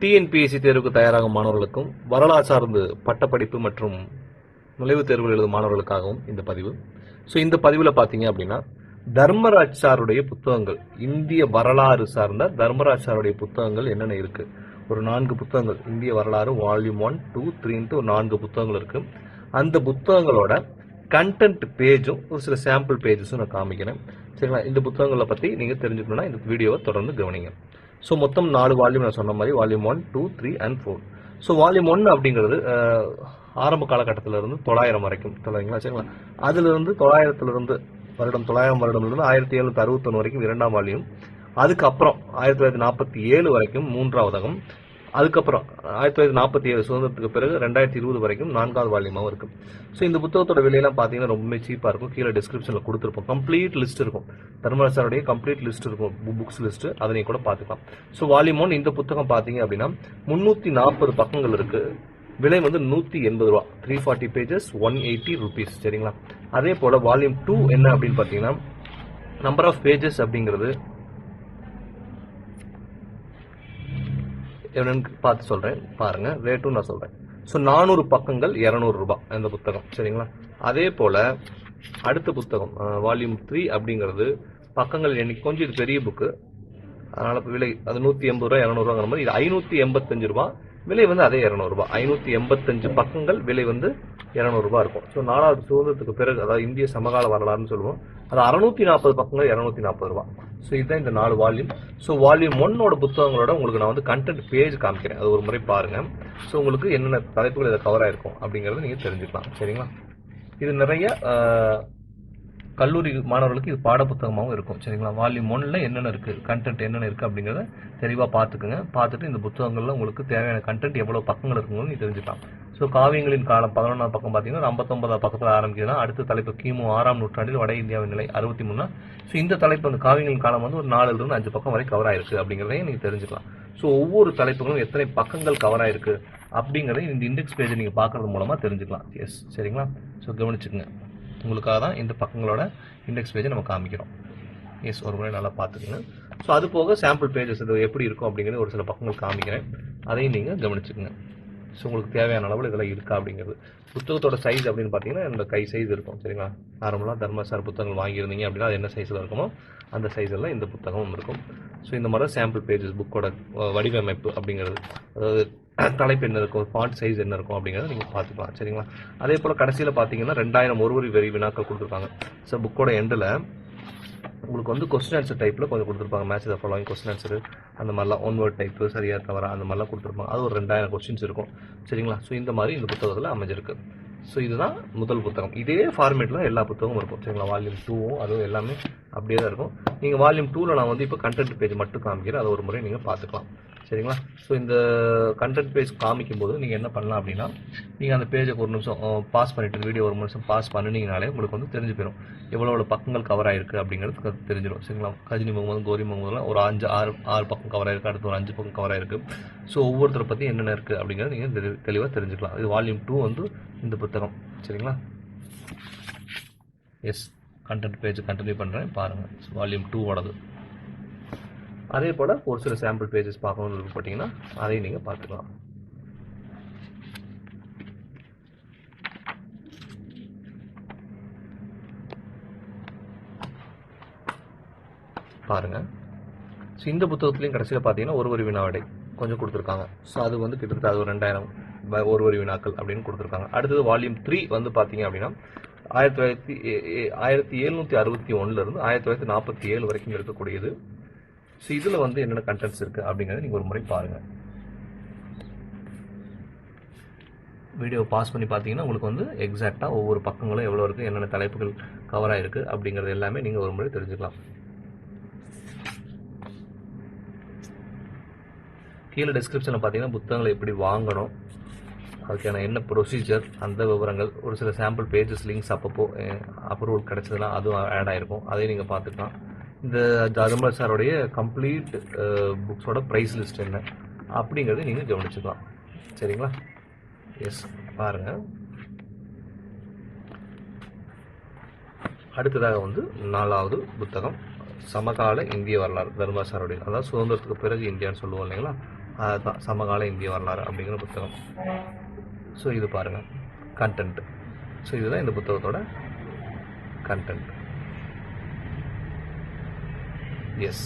TNPSC தேர்வுக்கு தயாராகும் மாணவர்களுக்கும் வரலாறு சார்ந்து பட்டப்படிப்பு மற்றும் நுழைவுத் தேர்வு எழுதும் மாணவர்களுக்காகவும் இந்த பதிவு. ஸோ இந்த பதிவில் பார்த்தீங்க அப்படின்னா தர்மராஜ் சாருடைய புத்தகங்கள் இந்திய வரலாறு சார்ந்த தர்மராஜ் சாருடைய புத்தகங்கள் என்னென்ன இருக்குது ஒரு நான்கு புத்தகங்கள் இந்திய வரலாறு வால்யூம் ஒன் டூ த்ரீன்ட்டு ஒரு நான்கு புத்தகங்கள் இருக்குது அந்த புத்தகங்களோட கண்டென்ட் பேஜும் ஒரு சில சாம்பிள் பேஜஸும் நான் காமிக்கிறேன். சரிங்களா? இந்த புத்தகங்களை பற்றி நீங்கள் தெரிஞ்சுக்கணும்னா இந்த வீடியோவை தொடர்ந்து கவனிங்க. ஸோ மொத்தம் நாலு வால்யூம் நான் சொன்ன மாதிரி volume one two three and four so volume one அப்படிங்கிறது ஆரம்ப காலகட்டத்தில இருந்து தொள்ளாயிரம் வரைக்கும். தொள்ளாயிரங்களா? சரிங்களா? அதுலேருந்து தொள்ளாயிரத்திலிருந்து வருடம் தொள்ளாயிரம் வருடம்லேருந்து ஆயிரத்தி எழுநூத்தி அறுபத்தொன்று வரைக்கும் இரண்டாம் வால்யூம் அதுக்கப்புறம் ஆயிரத்தி தொள்ளாயிரத்தி நாற்பத்தி ஏழு வரைக்கும் மூன்றாவதகம். அதுக்கப்புறம் ஆயிரத்தி தொள்ளாயிரத்தி நாற்பத்தி ஏழு சுதந்திரத்துக்கு பிறகு ரெண்டாயிரத்தி இருபது வரைக்கும் நான்காவது வால்யூமாகவும் இருக்கும் ஸோ இந்த புத்தகத்தோட விலையெல்லாம் பார்த்தீங்கன்னா ரொம்பவே சீப்பாக இருக்கும். கீழே டிஸ்கிரிப்ஷனில் கொடுத்துருப்போம். கம்ப்ளீட் லிஸ்ட் இருக்கும். தர்மராஜ் சாருடைய கம்ப்ளீட் லிஸ்ட் இருக்கும். புக்ஸ் லிஸ்ட் அதனை கூட பார்த்துக்கலாம். ஸோ வால்யூம் ஒன் இந்த புத்தகம் பார்த்தீங்க அப்படின்னா முந்நூற்றி நாற்பது பக்கங்கள் இருக்கு. விலை வந்து நூற்றி எண்பது ரூபா. Three forty pages one eighty rupees சரிங்களா? அதே போல் வால்யூம் டூ என்ன அப்படின்னு பார்த்தீங்கன்னா நம்பர் ஆஃப் பேஜஸ் அப்படிங்கிறது எவ்வளோன்னு பார்த்து சொல்கிறேன் பாருங்கள் ரேட்டும் நான் சொல்கிறேன் ஸோ நானூறு பக்கங்கள் இரநூறுபா இந்த புத்தகம். சரிங்களா? அதே போல் அடுத்த புத்தகம் வால்யூம் த்ரீ அப்படிங்கிறது பக்கங்கள் எண்ணிக்கை கொஞ்சம் இது பெரிய புக்கு அதனால் இப்போ விலை அது நூற்றி எண்பது ரூபா இரநூறுவாங்கிற மாதிரி இது ஐநூற்றி எண்பத்தஞ்சு ரூபா விலை வந்து அதே இரநூறுபா ஐநூற்றி எண்பத்தஞ்சு பக்கங்கள் விலை வந்து இரநூறுபா இருக்கும். ஸோ நாலாவது சுதந்திரத்துக்கு பிறகு அதாவது இந்திய சமகால வரலாறுன்னு சொல்லுவோம் அது அறுநூத்தி நாற்பது பக்கங்கள் இரநூத்தி நாற்பது ரூபா. ஸோ இதுதான் இந்த நாலு வால்யூம் ஸோ வால்யூம் ஒன்னோட புத்தகங்களோட உங்களுக்கு நான் வந்து கண்டென்ட் பேஜ் காமிக்கிறேன். அது ஒரு முறை பாருங்கள் ஸோ உங்களுக்கு என்னென்ன தலைப்புகள் இதை கவர் ஆகிருக்கும் அப்படிங்கிறத நீங்கள் தெரிஞ்சுக்கலாம். சரிங்களா? இது நிறைய கல்லூரி மாணவர்களுக்கு இது பாட புத்தகமாகவும் இருக்கும். சரிங்களா? வால்யூம் ஒன்னில் என்னென்ன இருக்குது கண்டென்ட் என்னென்ன இருக்குது அப்படிங்கிறத தெளிவாக பார்த்துக்குங்க. பார்த்துட்டு இந்த புத்தகங்களில் உங்களுக்கு தேவையான கண்டென்ட் எவ்வளோ பக்கங்கள் இருக்குங்கன்னு நீ தெரிஞ்சுக்கலாம். ஸோ காவியங்களின் காலம் பதினொன்றாம் பக்கம் பார்த்தீங்கன்னா ஐம்பத்தொன்பதாம் பக்கத்தில் ஆரம்பிக்குதுன்னா அடுத்த தலைப்பு கிமு ஆறாம் நூற்றாண்டில் வட இந்தியாவின் நிலை அறுபத்தி மூணா ஸோ இந்த தலைப்பு அந்த காவியங்களின் காலம் வந்து ஒரு நாலுலேருந்து அஞ்சு பக்கம் வரை கவர் ஆயிருக்கு அப்படிங்கிறதையும் நீங்கள் தெரிஞ்சுக்கலாம். ஸோ ஒவ்வொரு தலைப்புகளும் எத்தனை பக்கங்கள் கவர் ஆயிருக்கு அப்படிங்கறதை இந்த இண்டெக்ஸ் பேஜை நீங்கள் பார்க்கறது மூலமாக தெரிஞ்சுக்கலாம். எஸ் சரிங்களா? ஸோ கவனிச்சுக்கோங்க. உங்களுக்காக தான் இந்த பக்கங்களோட இண்டெக்ஸ் பேஜை நம்ம காமிக்கிறோம். எஸ் ஒரு முறை நல்லா பார்த்துக்கோங்க. ஸோ அது போக சாம்பிள் பேஜஸ் இது எப்படி இருக்கும் அப்படிங்கிறது ஒரு சில பக்கங்கள் காமிக்கிறேன். அதையும் நீங்கள் கவனிச்சுக்கோங்க. ஸோ உங்களுக்கு தேவையான அளவில் இதெல்லாம் இருக்கா அப்படிங்கிறது. புத்தகத்தோட சைஸ் அப்படின்னு பார்த்தீங்கன்னா இந்த கை சைஸ் இருக்கும். சரிங்களா? நார்மலாக தர்மசார் புத்தகங்கள் வாங்கியிருந்தீங்க அப்படின்னா அது என்ன சைஸில் இருக்குமோ அந்த சைஸில் இந்த புத்தகமும் இருக்கும். ஸோ இந்த மாதிரி சாம்பிள் பேஜஸ் புக்கோட வடிவமைப்பு அப்படிங்கிறது. அதாவது தலைப்பு என்ன இருக்கும் ஃபாண்ட் சைஸ் என்ன இருக்கும் அப்படிங்கிறத நீங்கள் பார்த்துக்கலாம். சரிங்களா? அதே போல் கடைசியில் பார்த்தீங்கன்னா ரெண்டாயிரம் ஒரு ஒரு வெறி வினாக்கள் கொடுத்துருக்காங்க. ஸோ புக்கோட எண்டில் உங்களுக்கு வந்து கொஸ்டின் ஆன்சர் டைப்பில் கொஞ்சம் கொடுத்துருப்பாங்க. மேட்ச் த கொஸ்டின் ஆன்சர் அந்த மாதிரிலாம் ஒன் வேர்ட் டைப்பு சரியாக தவறா அந்த மாதிரிலாம் கொடுத்துருப்பாங்க. அது ஒரு ரெண்டாயிரம் கொஸ்டின்ஸ் இருக்கும். சரிங்களா? ஸோ இந்த மாதிரி இந்த புத்தகத்தில் அமைஞ்சிருக்கு. ஸோ இதுதான் முதல் புத்தகம். இதே ஃபார்மேட்டில் எல்லா புத்தகமும் இருக்கும். சரிங்களா? வால்யூம் டூவும் அதுவும் எல்லாமே அப்படியே தான் இருக்கும் நீங்கள் வால்யூம் டூவில் நான் வந்து இப்போ கண்டென்ட் பேஜ் மட்டும் காமிக்கிறேன். அதை ஒரு முறை நீங்கள் பார்த்துக்கலாம். சரிங்களா? ஸோ இந்த கண்டென்ட் பேஜ் காமிக்கும் போது நீங்கள் என்ன பண்ணலாம் அப்படின்னா நீங்கள் அந்த பேஜுக்கு ஒரு நிமிஷம் பாஸ் பண்ணிவிட்டு வீடியோ ஒரு நிமிஷம் பாஸ் பண்ணினீங்கனாலே உங்களுக்கு வந்து தெரிஞ்சு போயிடும் எவ்வளோ எவ்வளோ பக்கங்கள் கவர் ஆயிருக்கு அப்படிங்கிறது தெரிஞ்சிடும் சரிங்களா? கஜினி முகமது கோரி முகமதுலாம் ஒரு அஞ்சு ஆறு ஆறு பக்கம் கவர் ஆயிருக்கு அடுத்து ஒரு அஞ்சு பக்கம் கவர் ஆயிருக்கு. ஸோ ஒவ்வொருத்தரை பற்றி என்னென்ன இருக்குது அப்படிங்கிறது நீங்கள் தெளிவாக தெரிஞ்சுக்கலாம். இது வால்யூம் டூ வந்து இந்த புத்தகம். சரிங்களா? எஸ் கண்டென்ட் பேஜ் கண்டினியூ பண்ணுறேன் பாருங்கள் வால்யூம் டூவோடது அதே போல் ஒரு சில சாம்பிள் பேஜஸ் பார்க்கணும்னு விருப்பப்பட்டீங்கன்னா அதையும் நீங்கள் பார்த்துக்கலாம். பாருங்கள் ஸோ இந்த புத்தகத்துலையும் கடைசியில் பார்த்தீங்கன்னா ஒரு ஒரு வினாவிடை கொஞ்சம் கொடுத்துருக்காங்க. ஸோ அது வந்து கிட்டத்தட்ட அது ஒரு ரெண்டாயிரம் ப- ஒரு ஒரு வினாக்கள் அப்படின்னு கொடுத்துருக்காங்க. அடுத்தது வால்யூம் த்ரீ வந்து பார்த்தீங்க அப்படின்னா ஆயிரத்தி தொள்ளாயிரத்தி ஏ- ஆயிரத்தி எழுநூற்றி அறுபத்தி ஒன்றுலேருந்து ஆயிரத்தி தொள்ளாயிரத்தி நாற்பத்தி ஏழு வரைக்கும் இருக்கக்கூடியது ஸோ இதில் வந்து என்னென்ன கண்டென்ட்ஸ் இருக்குது அப்படிங்கிறத நீங்கள் ஒரு முறை பாருங்கள் வீடியோ பாஸ் பண்ணி பார்த்தீங்கன்னா உங்களுக்கு வந்து எக்ஸாக்டாக ஒவ்வொரு பக்கங்களும் எவ்வளோ இருக்குது என்னென்ன தலைப்புகள் கவர் ஆகிருக்கு அப்படிங்கிறது எல்லாமே நீங்கள் ஒரு முறை தெரிஞ்சுக்கலாம். கீழே டிஸ்கிரிப்ஷனில் பார்த்தீங்கன்னா புத்தகங்களை எப்படி வாங்கணும் அதுக்கான என்ன ப்ரொசீஜர் அந்த விவரங்கள் ஒரு சில சாம்பிள் பேஜஸ் லிங்க்ஸ் அப்பப்போ அப்ரூவல் கிடச்சதுலாம் அதுவும் ஆட் ஆகிருக்கும் அதையும் நீங்கள் பார்த்துக்கலாம். இந்த ஜாதம்பர் சாருடைய கம்ப்ளீட் புக்ஸோட ப்ரைஸ் லிஸ்ட் என்ன? அப்படிங்கிறத நீங்கள் கவனிச்சுக்கலாம். சரிங்களா? எஸ் பாருங்கள் அடுத்ததாக வந்து நாலாவது புத்தகம் சமகால இந்திய வரலாறு தர்மசாருடைய அதாவது சுதந்திரத்துக்கு பிறகு இந்தியான்னு சொல்லுவோம் இல்லைங்களா? அதுதான் சமகால இந்திய வரலாறு அப்படிங்கிற புத்தகம். ஸோ இது பாருங்கள் கண்டென்ட் ஸோ இதுதான் இந்த புத்தகத்தோட கண்டென்ட் எஸ்